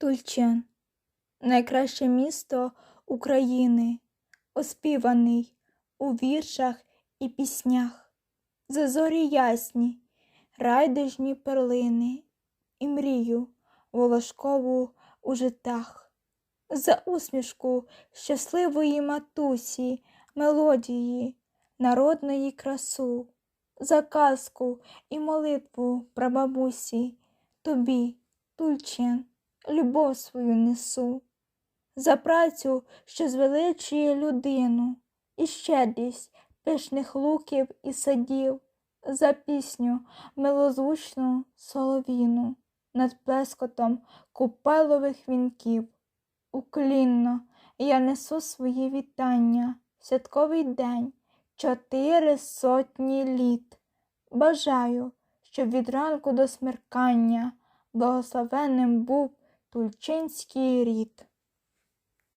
Тульчин найкраще місто України, оспіваний у віршах і піснях, за зорі ясні, райдужні перлини і мрію волошкову у житах, за усмішку щасливої матусі, мелодії, народної красу, за казку і молитву прабабусі, тобі, Тульчин, любов свою несу, за працю, що звеличує людину, і щедрість пишних луків і садів, за пісню милозвучну соловіну над плескотом купелових вінків. Уклінно я несу свої вітання святковий день чотири сотні літ. Бажаю, щоб від ранку до смеркання благословенним був тульчинський рід.